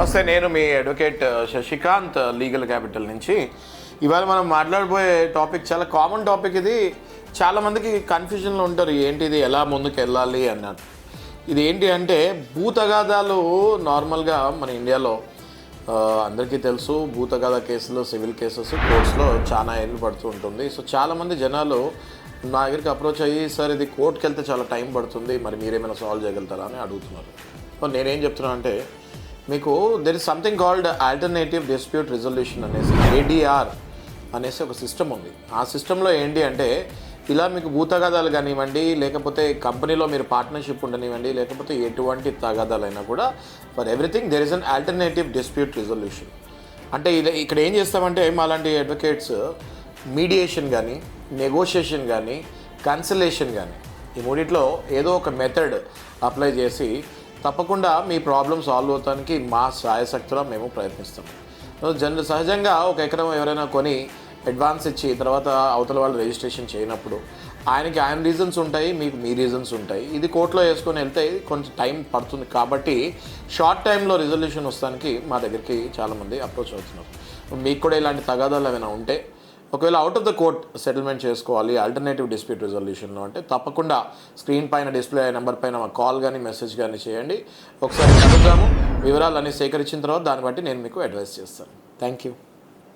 నమస్తే నేను మీ advocate uh, Sasikanth uh, legal capital నుంచి. ఇవాళ మనం మాట్లాడబోయే టాపిక్ చాలా కామన్ టాపిక్ ఇది. చాలామందికి కన్ఫ్యూజన్లో ఉంటారు ఏంటి ఇది ఎలా ముందుకు వెళ్ళాలి అన్నట్టు ఇది ఏంటి అంటే భూతగాదాలు నార్మల్గా మన ఇండియాలో uh, అందరికీ తెలుసు భూతగాథ కేసులు సివిల్ కేసెస్ కోర్ట్స్లో చాలా ఏళ్ళు పడుతూ ఉంటుంది. సో చాలామంది జనాలు నా దగ్గరికి అప్రోచ్ అయ్యి సార్ ఇది కోర్టుకి వెళ్తే చాలా టైం పడుతుంది మరి మీరేమైనా సాల్వ్ చేయగలుగుతారా? అని అడుగుతున్నారు. సో నేనేం చెప్తున్నా అంటే మీకు there is something called alternative dispute resolution అనేసి ఏడిఆర్ అనేసి ఒక సిస్టమ్ ఉంది. ఆ సిస్టంలో ఏంటి అంటే ఇలా మీకు భూతగాదాలు కానివ్వండి లేకపోతే కంపెనీలో మీరు పార్ట్నర్షిప్ ఉండనివ్వండి లేకపోతే ఎటువంటి తగాదాలైనా కూడా for everything there is an alternative dispute resolution అంటే ఇది ఇక్కడ ఏం చేస్తామంటే మాలాంటి అడ్వకేట్స్ మీడియేషన్ కానీ నెగోషియేషన్ కానీ కన్సలేషన్ కానీ ఈ మూడిట్లో ఏదో ఒక మెథడ్ అప్లై చేసి తప్పకుండా మీ ప్రాబ్లం సాల్వ్ అవడానికి మా సాయశక్తిలో మేము ప్రయత్నిస్తాం. జనరల్ సహజంగా ఒక ఎకరం ఎవరైనా కొని అడ్వాన్స్ ఇచ్చి తర్వాత అవతల వాళ్ళు రిజిస్ట్రేషన్ చేయనప్పుడు ఆయనకి ఆయన రీజన్స్ ఉంటాయి మీకు మీ రీజన్స్ ఉంటాయి. ఇది కోర్టులో వేసుకొని వెళ్తే కొంచెం టైం పడుతుంది కాబట్టి షార్ట్ టైంలో రిజల్యూషన్ వస్తానికి మా దగ్గరికి చాలామంది అప్రోచ్ అవుతున్నారు. మీకు కూడా ఇలాంటి తగాదాలు ఏమైనా ఉంటే ఒకవేళ out of the court settlement చేసుకోవాలి ఆల్టర్నేటివ్ డిస్ప్యూట్ రిజల్యూషన్లో అంటే తప్పకుండా స్క్రీన్ పైన డిస్ప్లే అయ్యే నెంబర్ పైన కాల్ కానీ మెసేజ్ కానీ చేయండి. ఒకసారి కలుద్దాము వివరాలన్నీ సేకరించిన తర్వాత దాన్ని బట్టి నేను మీకు అడ్వైస్ చేస్తాను. Thank you